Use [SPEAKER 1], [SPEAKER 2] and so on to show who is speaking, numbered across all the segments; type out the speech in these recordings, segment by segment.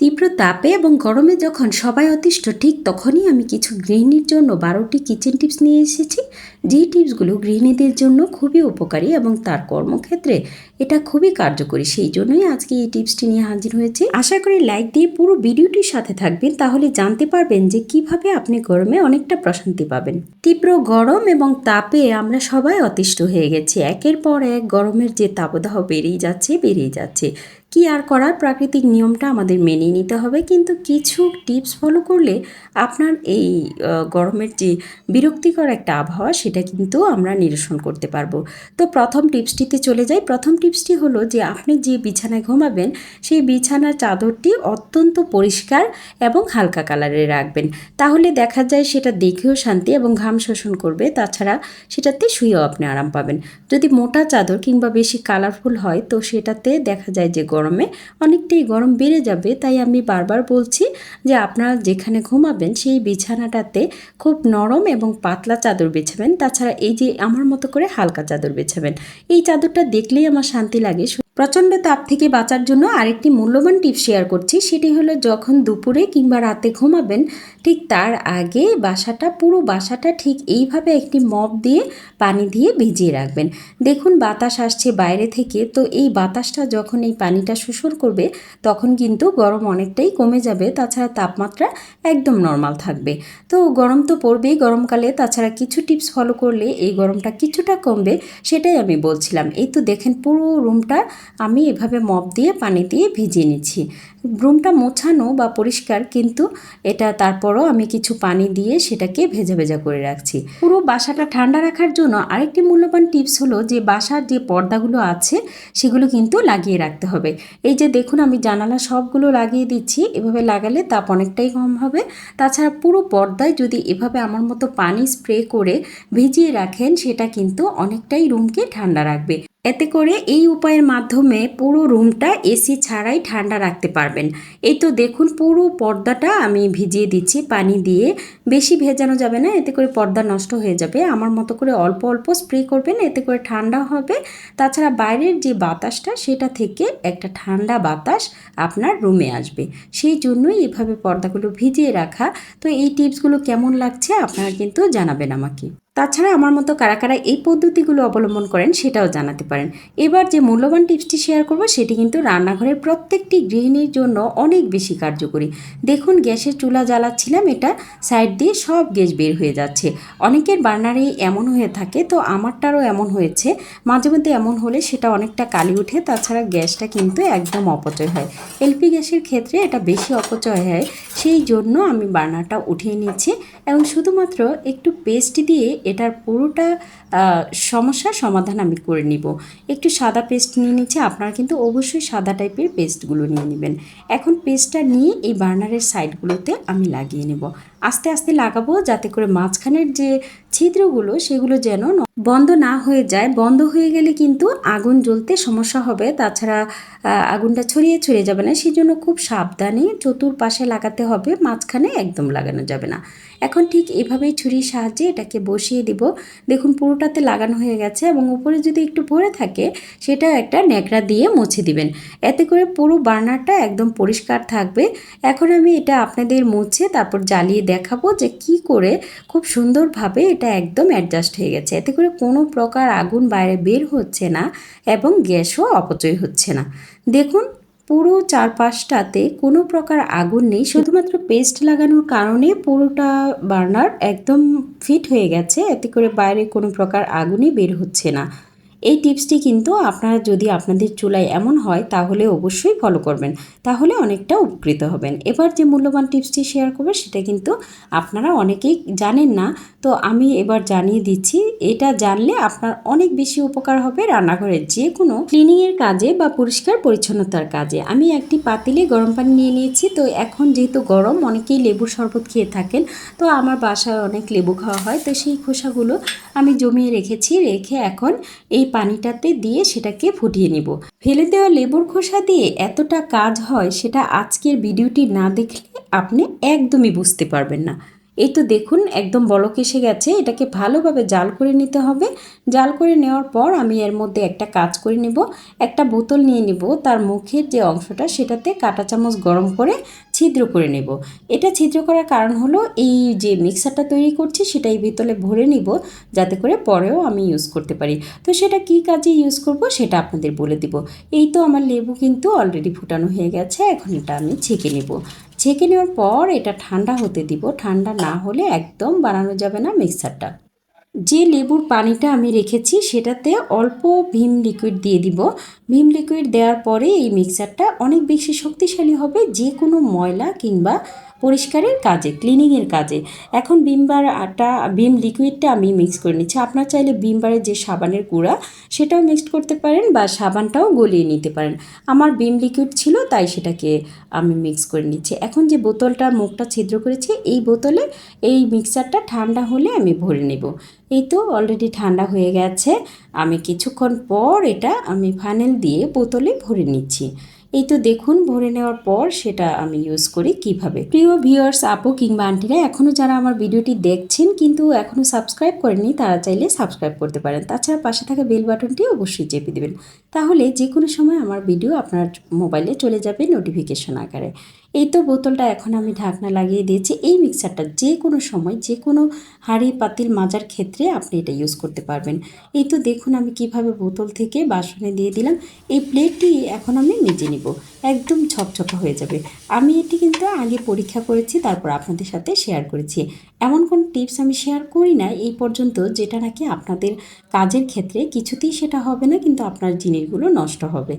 [SPEAKER 1] তীব্র তাপে এবং গরমে যখন সবাই অতিষ্ঠ, ঠিক তখনই আমি কিছু গৃহিণীর জন্য বারোটি কিচেন টিপস নিয়ে এসেছি। যে টিপসগুলো গৃহিণীদের জন্য খুবই উপকারী এবং তার কর্মক্ষেত্রে এটা খুবই কার্যকরী, সেই জন্যই আজকে এই টিপসটি নিয়ে হাজির হয়েছে। আশা করি লাইক দিয়ে পুরো ভিডিওটির সাথে থাকবেন, তাহলে জানতে পারবেন যে কীভাবে আপনি গরমে অনেকটা প্রশান্তি পাবেন। তীব্র গরম এবং তাপে আমরা সবাই অতিষ্ঠ হয়ে গেছি। একের পর এক গরমের যে তাপদাহ বেড়েই যাচ্ছে বেড়েই যাচ্ছে। কি আর করার? প্রাকৃতিক নিয়মটা আমাদের মেনে নিতে হবে। কিন্তু কিছু টিপস ফলো করলে আপনার এই গরমের যে বিরক্তিকর একটা আবহাওয়া, সেটা কিন্তু আমরা নিরসন করতে পারব। তো প্রথম টিপসটিতে চলে যাই। প্রথম টিপসটি হলো যে আপনি যে বিছানায় ঘুমাবেন, সেই বিছানার চাদরটি অত্যন্ত পরিষ্কার এবং হালকা কালারে রাখবেন। তাহলে দেখা যায় সেটা দেখেও শান্তি এবং ঘাম শোষণ করবে, তাছাড়া সেটাতে শুয়েও আপনি আরাম পাবেন। যদি মোটা চাদর কিংবা বেশি কালারফুল হয়, তো সেটাতে দেখা যায় যে গরমে অনেকটাই গরম বেড়ে যাবে। তাই আমি বারবার বলছি যে আপনারা যেখানে ঘুমাবেন, সেই বিছানাটাতে খুব নরম এবং পাতলা চাদর বিছাবেন তাছাড়া এই যে আমার মতো করে হালকা চাদর বিছাবেন এই চাদরটা দেখলেই আমার শান্তি লাগে। প্রচণ্ড তাপ থেকে বাঁচার জন্য আরেকটি মূল্যবান টিপস শেয়ার করছি। সেটি হলো, যখন দুপুরে কিংবা রাতে ঘুমাবেন, ঠিক তার আগে বাসাটা, পুরো বাসাটা ঠিক এইভাবে একটি মপ দিয়ে পানি দিয়ে ভিজিয়ে রাখবেন। দেখুন, বাতাস আসছে বাইরে থেকে। তো এই বাতাসটা যখন এই পানিটা শোষণ করবে, তখন কিন্তু গরম অনেকটাই কমে যাবে। তাছাড়া তাপমাত্রা একদম নর্মাল থাকবে। তো গরম তো পড়বেই গরমকালে। তাছাড়া কিছু টিপস ফলো করলে এই গরমটা কিছুটা কমবে, সেটাই আমি বলছিলাম। এই তো দেখেন, পুরো রুমটা আমি এভাবে মপ দিয়ে পানি দিয়ে ভিজিয়ে নিচ্ছি। রুমটা মোছানো বা পরিষ্কার কিন্তু এটা তারপরও আমি কিছু পানি দিয়ে সেটাকে ভেজা ভেজা করে রাখছি। পুরো বাসাটা ঠান্ডা রাখার জন্য আরেকটি মূল্যবান টিপস হলো যে বাসার যে পর্দাগুলো আছে সেগুলো কিন্তু লাগিয়ে রাখতে হবে। এই যে দেখুন আমি জানালা সবগুলো লাগিয়ে দিচ্ছি, এভাবে লাগালে তাপ অনেকটাই কম হবে। তাছাড়া পুরো পর্দায় যদি এভাবে আমার মতো পানি স্প্রে করে ভিজিয়ে রাখেন সেটা কিন্তু অনেকটাই রুমকে ঠান্ডা রাখবে। এতে করে এই উপায়ের মাধ্যমে পুরো রুমটা এসি ছাড়াই ঠান্ডা রাখতে পারবেন। এই তো দেখুন, পুরো পর্দাটা আমি ভিজিয়ে দিচ্ছি, পানি দিয়ে। বেশি ভেজানো যাবে না, এতে করে পর্দা নষ্ট হয়ে যাবে। আমার মতো করে অল্প অল্প স্প্রে করবেন, এতে করে ঠান্ডা হবে। তাছাড়া বাইরের যে বাতাসটা, সেটা থেকে একটা ঠান্ডা বাতাস আপনার রুমে আসবে। সেই জন্যই এভাবে পর্দাগুলো ভিজিয়ে রাখা। তো এই টিপসগুলো কেমন লাগছে, আপনারা কিন্তু জানাবেন আমাকে। তাছাড়া আমার মতো কারা কারা এই পদ্ধতিগুলো অবলম্বন করেন সেটাও জানাতে পারেন। এবার যে মূল্যবান টিপসটি শেয়ার করব, সেটি কিন্তু রান্নাঘরের প্রত্যেকটি গৃহিণীর জন্য অনেক বেশি কার্যকরী। দেখুন, গ্যাসের চুলা জ্বালাচ্ছিলাম, এটা সাইড দিয়ে সব গ্যাস বের হয়ে যাচ্ছে। অনেকের বার্নারে এমন হয়ে থাকে, তো আমারটারও এমন হয়েছে। মাঝে মধ্যে এমন হলে সেটা অনেকটা কালি উঠে, তাছাড়া গ্যাসটা কিন্তু একদম অপচয় হয়। এলপি গ্যাসের ক্ষেত্রে এটা বেশি অপচয় হয়, সেই জন্য আমি বার্নারটা উঠিয়ে নিচ্ছি এবং শুধুমাত্র একটু পেস্ট দিয়ে এটার পুরোটা সমস্যার সমাধান আমি করে নিব। একটু সাদা পেস্ট নিয়ে নিচ্ছে আপনারা কিন্তু অবশ্যই সাদা টাইপের পেস্টগুলো নিয়ে নেবেন। এখন পেস্টটা নিয়ে এই বার্নারের সাইডগুলোতে আমি লাগিয়ে নেব। আস্তে আস্তে লাগাবো যাতে করে মাঝখানের যে ছিদ্রগুলো, সেগুলো যেন বন্ধ না হয়ে যায়। বন্ধ হয়ে গেলে কিন্তু আগুন জ্বলতে সমস্যা হবে। তাছাড়া আগুনটা ছড়িয়ে ছড়িয়ে যাবে না। সেই জন্য খুব সাবধানে চতুর্পাশে লাগাতে হবে। মাঝখানে একদম লাগানো যাবে না। এখন ঠিক এভাবেই ছুরির সাহায্যে এটাকে বসিয়ে দিব। দেখুন পুরোটাতে লাগানো হয়ে গেছে এবং উপরে যদি একটু ভরে থাকে, সেটা একটা ন্যাকড়া দিয়ে মুছে দিবেন। এতে করে পুরো বার্নারটা একদম পরিষ্কার থাকবে। এখন আমি এটা আপনাদের মুছে তারপর জ্বালিয়ে দেখাবো যে কি করে খুব সুন্দরভাবে এটা একদম অ্যাডজাস্ট হয়ে গেছে। এতে করে কোনো প্রকার আগুন বাইরে বের হচ্ছে না এবং গ্যাসও অপচয় হচ্ছে না। দেখুন পুরো চারপাশটাতে কোনো প্রকার আগুন নেই। শুধুমাত্র পেস্ট লাগানোর কারণে পুরোটা বার্নার একদম ফিট হয়ে গেছে। এতে করে বাইরে কোনো প্রকার আগুনই বের হচ্ছে না। এই টিপসটি কিন্তু আপনারা যদি আপনাদের চুলায় এমন হয়, তাহলে অবশ্যই ফলো করবেন। তাহলে অনেকটা উপকৃত হবেন। এবার যে মূল্যবান টিপসটি শেয়ার করব, সেটা কিন্তু আপনারা অনেকেই জানেন না। তো আমি এবার জানিয়ে দিচ্ছি এটা জানলে আপনার অনেক বেশি উপকার হবে রান্নাঘরের যে কোনো ক্লিনিংয়ের কাজে বা পরিষ্কার পরিচ্ছন্নতার কাজে। আমি একটি পাতিলে গরম পানি নিয়ে নিয়েছি, তো এখন যেহেতু গরম, অনেকেই লেবুর শরবত খেয়ে থাকেন, তো আমার বাসায় অনেক লেবু খাওয়া হয়, তো সেই খোসাগুলো আমি জমিয়ে রেখেছি, রেখে এখন এই পানিটাতে দিয়ে সেটাকে ফুটিয়ে নিব। ফেলে দেওয়া লেবুর খোসা দিয়ে এতটা কাজ হয়, সেটা আজকের ভিডিওটি না দেখলে আপনি একদমই বুঝতে পারবেন না। এই তো দেখুন, একদম বলক এসে গেছে। এটাকে ভালোভাবে জাল করে নিতে হবে। জাল করে নেওয়ার পর আমি এর মধ্যে একটা কাজ করে নেব। একটা বোতল নিয়ে নেব। তার মুখের যে অংশটা, সেটাতে কাঁটা চামচ গরম করে ছিদ্র করে নেব। এটা ছিদ্র করার কারণ হলো, এই যে মিক্সারটা তৈরি করছি সেটা এই বোতলে ভরে নিব, যাতে করে পরেও আমি ইউজ করতে পারি। তো সেটা কি কাজে ইউজ করব, সেটা আপনাদের বলে দিব। এই তো আমার লেবু কিন্তু অলরেডি ফুটানো হয়ে গেছে। এখন এটা আমি ছেঁকে নেব। ছেঁকে নেওয়ার পর এটা ঠান্ডা হতে দিব। ঠান্ডা না হলে একদম বানানো যাবে না মিক্সারটা। যে লেবুর পানিটা আমি রেখেছি সেটাতে অল্প ভীম লিকুইড দিয়ে দিব। ভীম লিকুইড দেওয়ার পরে এই মিক্সারটা অনেক বেশি শক্তিশালী হবে যে কোনো ময়লা কিংবা পরিষ্কারের কাজে ক্লিনিংয়ের কাজে। এখন বিমবার আটা, বিম লিকুইডটা আমি মিক্স করে নিচ্ছি। আপনার চাইলে বিমবারের যে সাবানের গুঁড়া, সেটাও মিক্সড করতে পারেন বা সাবানটাও গলিয়ে নিতে পারেন। আমার বিম লিকুইড ছিল, তাই সেটাকে আমি মিক্স করে নিচ্ছি। এখন যে বোতলটা মুখটা ছিদ্র করেছে, এই বোতলে এই মিক্সারটা ঠান্ডা হলে আমি ভরে নেব। এই তো অলরেডি ঠান্ডা হয়ে গেছে। আমি কিছুক্ষণ পর এটা আমি ফানেল দিয়ে বোতলে ভরে নিচ্ছি। এই তো দেখুন, ভরে নেওয়ার পর সেটা আমি ইউজ করি কীভাবে। প্রিয় ভিউয়ার্স আপু কিংবা আন্টিরা এখনও যারা আমার ভিডিওটি দেখছেন কিন্তু এখনও সাবস্ক্রাইব করেনি তারা চাইলে সাবস্ক্রাইব করতে পারেন। তাছাড়া পাশে থাকা বেল বাটনটি অবশ্যই চেপে দেবেন। তাহলে যে কোনো সময় আমার ভিডিও আপনার মোবাইলে চলে যাবে নোটিফিকেশন আকারে। এই তো বোতলটা এখন আমি ঢাকনা লাগিয়ে দিয়েছি। এই মিক্সারটা যে কোনো সময় যে কোনো হাঁড়ি পাতিল মাজার ক্ষেত্রে আপনি এটা ইউজ করতে পারবেন। এই তো দেখুন আমি কীভাবে বোতল থেকে বাসনে দিয়ে দিলাম। এই প্লেটটি এখন আমি মেজে নিব। একদম ছপছপা হয়ে যাবে। আমি এটি কিন্তু আগে পরীক্ষা করেছি, তারপর আপনাদের সাথে শেয়ার করেছি। এমন কোন টিপস আমি শেয়ার করি না, এই পর্যন্ত যেটা নাকি আপনাদের কাজের ক্ষেত্রে কিছুতেই সেটা হবে না, কিন্তু আপনার জিনিসগুলো নষ্ট হবে।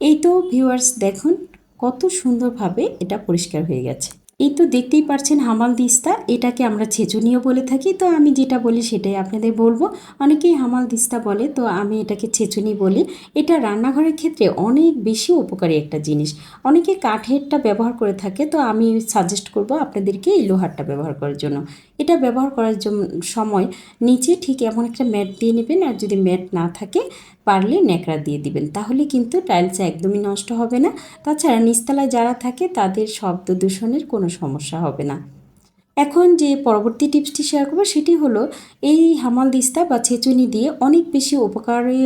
[SPEAKER 1] এই তো ভিউয়ার্স দেখুন কত সুন্দরভাবে এটা পরিষ্কার হয়ে গেছে। এই তো দেখতেই পারছেন হামাল দিস্তা, এটাকে আমরা ছেচুনিও বলে থাকি। তো আমি যেটা বলি সেটাই আপনাদের বলব। অনেকেই হামাল দিস্তা বলে, তো আমি এটাকে ছেচুনি বলি। এটা রান্নাঘরের ক্ষেত্রে অনেক বেশি উপকারী একটা জিনিস। অনেকে কাঠেরটা ব্যবহার করে থাকে, তো আমি সাজেস্ট করব আপনাদেরকে এই লোহারটা ব্যবহার করার জন্য। এটা ব্যবহার করার সময় নিচে ঠিক এমন একটা ম্যাট দিয়ে নেবেন আর যদি ম্যাট না থাকে পারলে ন্যাকড়া দিয়ে দিবেন। তাহলে কিন্তু টাইলস একদমই নষ্ট হবে না। তাছাড়া নিচতলায় যারা থাকে তাদের শব্দ দূষণের কোনো সমস্যা হবে না। এখন যে পরবর্তী টিপসটি শেয়ার করব সেটি হলো, এই হামাল দিস্তা বা ছেচুনি দিয়ে অনেক বেশি উপকারে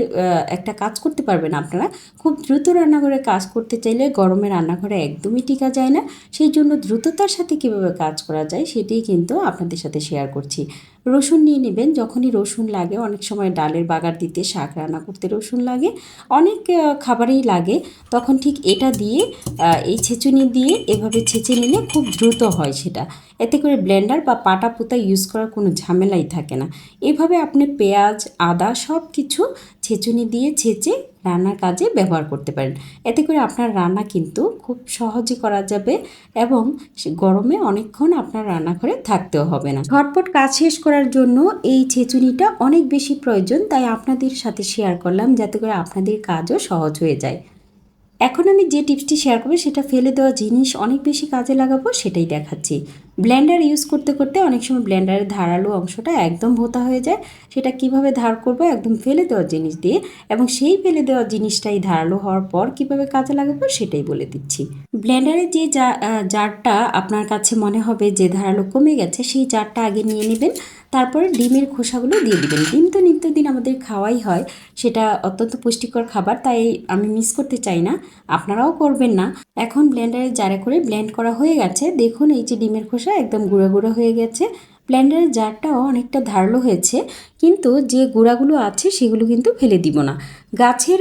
[SPEAKER 1] একটা কাজ করতে পারবেন আপনারা। খুব দ্রুত রান্নাঘরে কাজ করতে চাইলে গরমে রান্নাঘরে একদমই টিকা যায় না। সেই জন্য দ্রুততার সাথে কীভাবে কাজ করা যায় সেটি কিন্তু আপনাদের সাথে শেয়ার করছি। রসুন নিয়ে নেবেন, যখনই রসুন লাগে, অনেক সময় ডালের বাগার দিতে শাক রান্না করতে রসুন লাগে, অনেক খাবারেই লাগে, তখন ঠিক এটা দিয়ে এই ছেঁচুনি দিয়ে এভাবে ছেঁচে নিলে খুব দ্রুত হয় সেটা। এতে করে ব্লেন্ডার বা পাটা পুতা ইউজ করার কোনো ঝামেলাই থাকে না। এভাবে আপনি পেঁয়াজ, আদা সব কিছু ছেঁচুনি দিয়ে ছেঁচে রান্নার কাজে ব্যবহার করতে পারেন। এতে করে আপনার রান্না কিন্তু খুব সহজে করা যাবে এবং গরমে অনেকক্ষণ আপনার রান্নাঘরে থাকতেও হবে না। ঝটপট কাজ শেষ করার জন্য এই ছেঁচুনিটা অনেক বেশি প্রয়োজন, তাই আপনাদের সাথে শেয়ার করলাম যাতে করে আপনাদের কাজও সহজ হয়ে যায়। এখন আমি যে টিপসটি শেয়ার করব সেটা ফেলে দেওয়া জিনিস, অনেক বেশি কাজে লাগাবো সেটাই দেখাচ্ছি। ব্লেন্ডার ইউজ করতে করতে অনেক সময় ব্লেন্ডারের ধারালো অংশটা একদম ভোতা হয়ে যায়। সেটা কীভাবে ধার করব, একদম ফেলে দেওয়া জিনিস দিয়ে এবং সেই ফেলে দেওয়া জিনিসটাই ধারালো হওয়ার পর কীভাবে কাজে লাগাবো সেটাই বলে দিচ্ছি। ব্লেন্ডারের যে জারটা আপনার কাছে মনে হবে যে ধারালো কমে গেছে, সেই জারটা আগে নিয়ে নেবেন। তারপরে ডিমের খোসাগুলো দিয়ে দিবেন। ডিম তো নিত্যদিন আমাদের খাওয়াই হয়, সেটা অত্যন্ত পুষ্টিকর খাবার, তাই আমি মিস করতে চাই না। আপনারাও করবেন না। এখন ব্লেন্ডারে জারে করে ব্লেন্ড করা হয়ে গেছে। দেখুন এই যে ডিমের খোসা একদম গুঁড়ো গুঁড়ো হয়ে গেছে। ব্লেন্ডারের জারটাও অনেকটা ধারালো হয়েছে। কিন্তু যে গুঁড়াগুলো আছে সেগুলো কিন্তু ফেলে দিব না। গাছের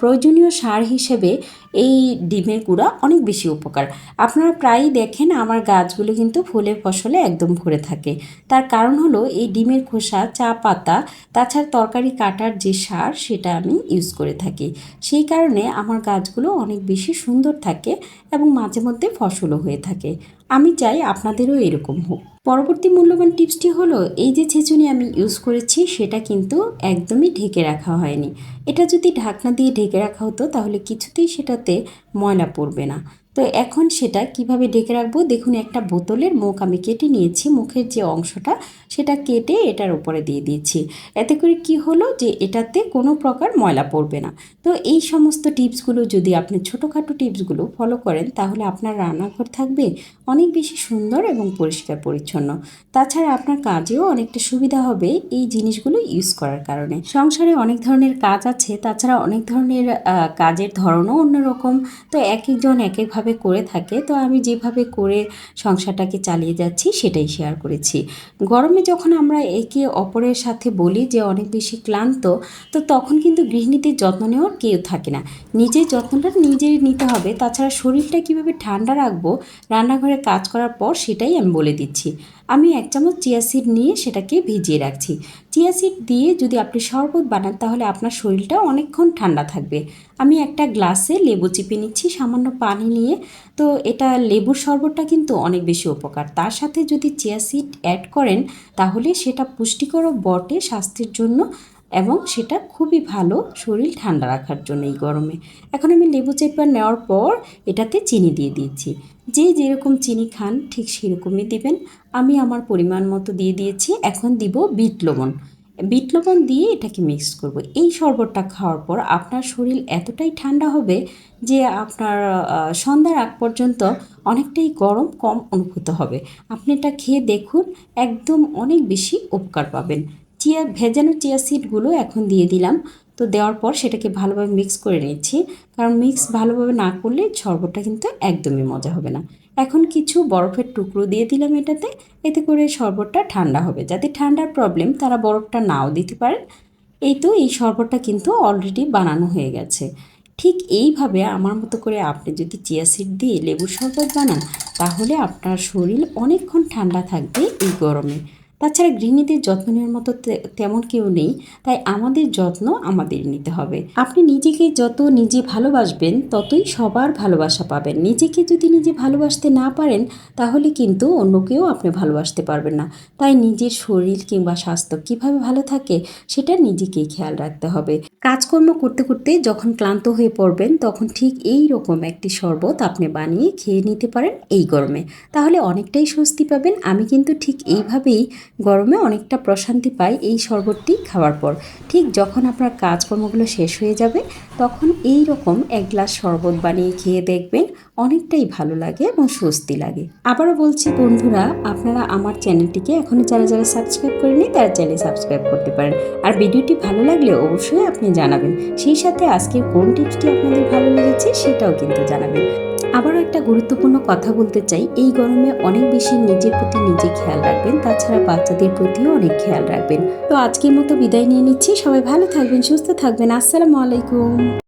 [SPEAKER 1] প্রয়োজনীয় সার হিসেবে এই ডিমের গুঁড়া অনেক বেশি উপকার। আপনারা প্রায়ই দেখেন আমার গাছগুলো কিন্তু ফুলে ফসলে একদম ভরে থাকে। তার কারণ হলো এই ডিমের খোসা, চা পাতা, তাছাড়া তরকারি কাটার যে সার সেটা আমি ইউজ করে থাকি। সেই কারণে আমার গাছগুলো অনেক বেশি সুন্দর থাকে এবং মাঝে মধ্যে ফসলও হয়ে থাকে। আমি চাই আপনাদেরও এরকম হোক। পরবর্তী মূল্যবান টিপসটি হলো, এই যে ছেঁচুনি আমি ইউজ করেছি সেটা কিন্তু একদমই ঢেকে রাখা হয়নি। এটা যদি ঢাকনা দিয়ে ঢেকে রাখা হতো, তাহলে কিছুতেই সেটাতে ময়লা পড়বে না। তো এখন সেটা কীভাবে ঢেকে রাখব? দেখুন, একটা বোতলের মুখ আমি কেটে নিয়েছি। মুখের যে অংশটা, সেটা কেটে এটার উপরে দিয়ে দিয়েছি। এতে করে কি হলো যে, এটাতে কোনো প্রকার ময়লা পড়বে না। তো এই সমস্ত টিপসগুলো যদি আপনি ছোটোখাটো টিপসগুলো ফলো করেন, তাহলে আপনার রান্নাঘর থাকবে অনেক বেশি সুন্দর এবং পরিষ্কার পরিচ্ছন্ন। তাছাড়া আপনার কাজেও অনেকটা সুবিধা হবে এই জিনিসগুলো ইউজ করার কারণে। সংসারে অনেক ধরনের কাজ আছে, তাছাড়া অনেক ধরনের কাজের ধরনও অন্যরকম। তো এক একজন এক একভাবে করে থাকে, তো আমি যেভাবে করে সংসারটাকে চালিয়ে যাচ্ছি সেটাই শেয়ার করেছি। গরমে যখন আমরা একে অপরের সাথে বলি যে অনেক বেশি ক্লান্ত, তো তখন কিন্তু গৃহিণীদের যত্ন নেওয়ার কেউ থাকে না। নিজের যত্নটা নিজেই নিতে হবে। তাছাড়া শরীরটা কীভাবে ঠান্ডা রাখব, রান্নাঘরে কাজ করার পর সেটাই আমি বলে দিচ্ছি। আমি এক চামচ চিয়া সিড নিয়ে সেটাকে ভিজিয়ে রাখছি। চিয়া সিড দিয়ে যদি আপনি শরবত বানান, তাহলে আপনার শরীরটা অনেকক্ষণ ঠান্ডা থাকবে। আমি একটা গ্লাসে লেবু চিপে নিচ্ছি, সামান্য পানি নিয়ে। তো এটা লেবুর শরবতটা কিন্তু অনেক বেশি উপকার। তার সাথে যদি চিয়া সিড অ্যাড করেন, তাহলে সেটা পুষ্টিকর বটে স্বাস্থ্যের জন্য। এবং সেটা খুবই ভালো শরীর ঠান্ডা রাখার জন্য এই গরমে। এখন আমি লেবু চেপা নেওয়ার পর এটাতে চিনি দিয়ে দিয়েছি। যে যেরকম চিনি খান ঠিক সেরকমই দিবেন। আমি আমার পরিমাণ মতো দিয়ে দিয়েছি। এখন দিব বিট লবণ। বিট লবণ দিয়ে এটাকে মিক্স করব। এই শরবতটা খাওয়ার পর আপনার শরীর এতটাই ঠান্ডা হবে যে আপনার সন্ধ্যার আগ পর্যন্ত অনেকটাই গরম কম অনুভূত হবে। আপনি এটা খেয়ে দেখুন, একদম অনেক বেশি উপকার পাবেন। চিয়া ভেজানো চিয়া সিডগুলো এখন দিয়ে দিলাম। তো দেওয়ার পর সেটাকে ভালোভাবে মিক্স করে নিচ্ছি কারণ মিক্স ভালোভাবে না করলে শরবতটা কিন্তু একদমই মজা হবে না। এখন কিছু বরফের টুকরো দিয়ে দিলাম এটাতে। এতে করে শরবতটা ঠান্ডা হবে। যাতে ঠান্ডার প্রবলেম তারা বরফটা নাও দিতে পারেন। এই তো এই শরবতটা কিন্তু অলরেডি বানানো হয়ে গেছে। ঠিক এইভাবে আমার মতো করে আপনি যদি চিয়া সিড দিয়ে লেবুর শরবত বানান, তাহলে আপনার শরীর অনেকক্ষণ ঠান্ডা থাকবে এই গরমে। তাছাড়া গৃহিণীদের যত্ন নেওয়ার মতো তেমন কেউ নেই, তাই আমাদের যত্ন আমাদের নিতে হবে। আপনি নিজেকে যত নিজে ভালোবাসবেন, ততই সবার ভালোবাসা পাবেন। নিজেকে যদি নিজে ভালোবাসতে না পারেন, তাহলে কিন্তু অন্যকেও আপনি ভালোবাসতে পারবেন না। তাই নিজের শরীর কিংবা স্বাস্থ্য কীভাবে ভালো থাকে, সেটা নিজেকেই খেয়াল রাখতে হবে। কাজকর্ম করতে করতে যখন ক্লান্ত হয়ে পড়বেন, তখন ঠিক এই রকম একটি শরবত আপনি বানিয়ে খেয়ে নিতে পারেন এই গরমে। তাহলে অনেকটাই স্বস্তি পাবেন। আমি কিন্তু ঠিক এইভাবেই গরমে অনেকটা প্রশান্তি পাই এই শরবতটি খাওয়ার পর। ঠিক যখন আপনার কাজকর্মগুলো শেষ হয়ে যাবে, তখন এই রকম এক গ্লাস শরবত বানিয়ে খেয়ে দেখবেন অনেকটাই ভালো লাগে এবং স্বস্তি লাগে। আবারও বলছি বন্ধুরা, আপনারা আমার চ্যানেলটিকে এখনও যারা যারা সাবস্ক্রাইব করেনি তারা চ্যানেল সাবস্ক্রাইব করতে পারেন। আর ভিডিওটি ভালো লাগলে অবশ্যই আপনি জানাবেন। সেই সাথে আজকের কোন টিপসটি আপনাদের ভালো লেগেছে সেটাও কিন্তু জানাবেন। আবারও একটা গুরুত্বপূর্ণ কথা বলতে চাই, এই গরমে অনেক বেশি নিজের প্রতি নিজে খেয়াল রাখবেন, তাছাড়া বাচ্চাদের প্রতিও অনেক খেয়াল রাখবেন। তো আজকের মতো বিদায় নিয়ে নিচ্ছি। সবাই ভালো থাকবেন, সুস্থ থাকবেন। আসসালামু আলাইকুম।